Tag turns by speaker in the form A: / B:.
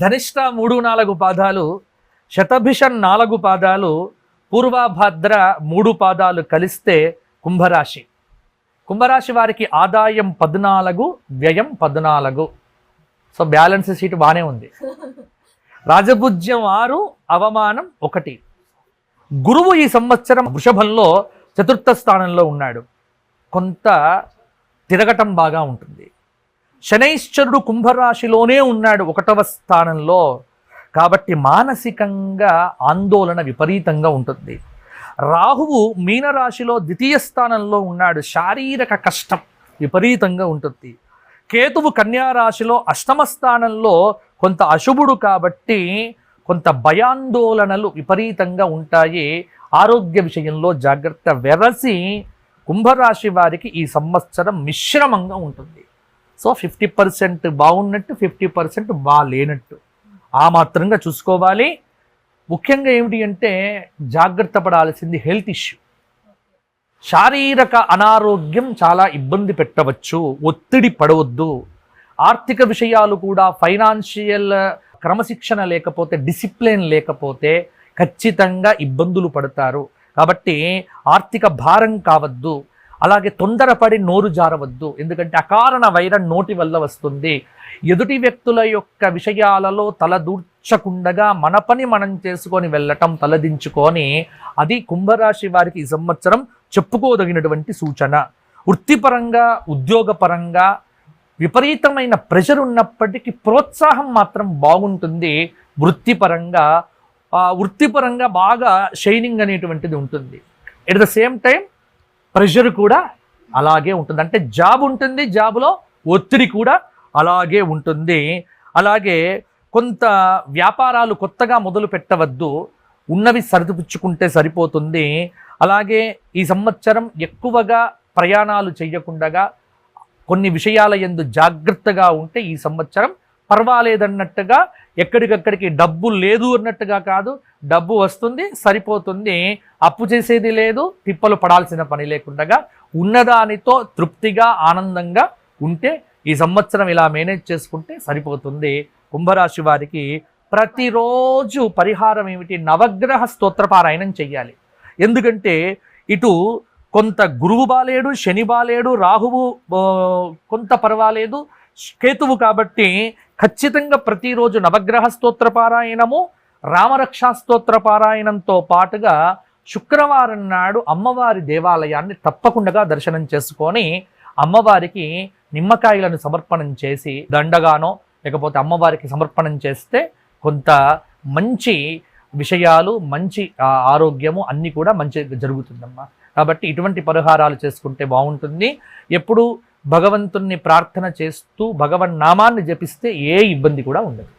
A: ధనిష్ట మూడు నాలుగు పాదాలు శతభిషన్ నాలుగు పాదాలు పూర్వభద్ర మూడు పాదాలు కలిస్తే కుంభరాశి. కుంభరాశి వారికి ఆదాయం పద్నాలుగు వ్యయం పద్నాలుగు. సో బ్యాలెన్స్ షీట్ బాగానే ఉంది. రాజభుజ్యం ఆరు అవమానం ఒకటి. గురువు ఈ సంవత్సరం వృషభంలో చతుర్థ స్థానంలో ఉన్నాడు. కొంత తిరగటం బాగా ఉంటుంది. శనైశ్చరుడు కుంభరాశిలోనే ఉన్నాడు ఒకటవ స్థానంలో. కాబట్టి మానసికంగా ఆందోళన విపరీతంగా ఉంటుంది. రాహువు మీనరాశిలో ద్వితీయ స్థానంలో ఉన్నాడు. శారీరక కష్టం విపరీతంగా ఉంటుంది. కేతువు కన్యారాశిలో అష్టమ స్థానంలో కొంత అశుభుడు కాబట్టి కొంత భయాందోళనలు విపరీతంగా ఉంటాయి. ఆరోగ్య విషయంలో జాగ్రత్త వెరసి కుంభరాశి వారికి ఈ సంవత్సరం మిశ్రమంగా ఉంటుంది. సో ఫిఫ్టీ పర్సెంట్ బాగున్నట్టు ఫిఫ్టీ పర్సెంట్ బాగాలేనట్టు ఆ మాత్రంగా చూసుకోవాలి. ముఖ్యంగా ఏమిటి అంటే జాగ్రత్త పడాల్సింది హెల్త్ ఇష్యూ. శారీరక అనారోగ్యం చాలా ఇబ్బంది పెట్టవచ్చు ఒత్తిడి పడవద్దు. ఆర్థిక విషయాలు కూడా ఫైనాన్షియల్ క్రమశిక్షణ లేకపోతే డిసిప్లిన్ లేకపోతే ఖచ్చితంగా ఇబ్బందులు పడతారు. కాబట్టి ఆర్థిక భారం కావద్దు. అలాగే తొందరపడి నోరు జారవద్దు. ఎందుకంటే అకారణ వైరం నోటి వల్ల వస్తుంది. ఎదుటి వ్యక్తుల యొక్క విషయాలలో తలదూర్చకుండగా మన పని మనం చేసుకొని వెళ్ళటం తలదించుకొని అది కుంభరాశి వారికి ఈ సంవత్సరం చెప్పుకోదగినటువంటి సూచన. వృత్తిపరంగా ఉద్యోగపరంగా విపరీతమైన ప్రెషర్ ఉన్నప్పటికీ ప్రోత్సాహం మాత్రం బాగుంటుంది. వృత్తిపరంగా వృత్తిపరంగా బాగా షైనింగ్ అనేటువంటిది ఉంటుంది. At the same time pressure కూడా అలాగే ఉంటుంది. అంటే జాబ్ ఉంటుంది జాబ్లో ఒత్తిడి కూడా అలాగే ఉంటుంది. అలాగే కొంత వ్యాపారాలు కొత్తగా మొదలు పెట్టవద్దు. ఉన్నవి సరిదిపుచ్చుకుంటే సరిపోతుంది. అలాగే ఈ సంవత్సరం ఎక్కువగా ప్రయాణాలు చేయకుండగా కొన్ని విషయాల ఎందు జాగ్రత్తగా ఉంటే ఈ సంవత్సరం పర్వాలేదన్నట్టుగా ఎక్కడికక్కడికి డబ్బు లేదు అన్నట్టుగా కాదు డబ్బు వస్తుంది సరిపోతుంది అప్పు చేసేది లేదు తిప్పలు పడాల్సిన పని లేకుండా ఉన్నదానితో తృప్తిగా ఆనందంగా ఉంటే ఈ సంవత్సరం ఇలా మేనేజ్ చేసుకుంటే సరిపోతుంది. కుంభరాశి వారికి ప్రతిరోజు పరిహారం ఏమిటి? నవగ్రహ స్తోత్రపారాయణం చెయ్యాలి. ఎందుకంటే ఇటు కొంత గురువు బాలేడు శని బాలేడు రాహువు కొంత పర్వాలేదు కేతువు కాబట్టి ఖచ్చితంగా ప్రతిరోజు నవగ్రహ స్తోత్ర పారాయణము రామరక్షా స్తోత్ర పారాయణంతో పాటుగా శుక్రవారం నాడు అమ్మవారి దేవాలయాన్ని తప్పకుండా దర్శనం చేసుకొని అమ్మవారికి నిమ్మకాయలను సమర్పణం చేసి దండగానో లేకపోతే అమ్మవారికి సమర్పణం చేస్తే కొంత మంచి విషయాలు మంచి ఆరోగ్యము అన్నీ కూడా మంచి జరుగుతుందమ్మా. కాబట్టి ఇటువంటి పరిహారాలు చేసుకుంటే బాగుంటుంది. ఎప్పుడు భగవంతుణ్ణి ప్రార్థన చేస్తూ భగవన్ నామాన్ని జపిస్తే ఏ ఇబ్బంది కూడా ఉండదు.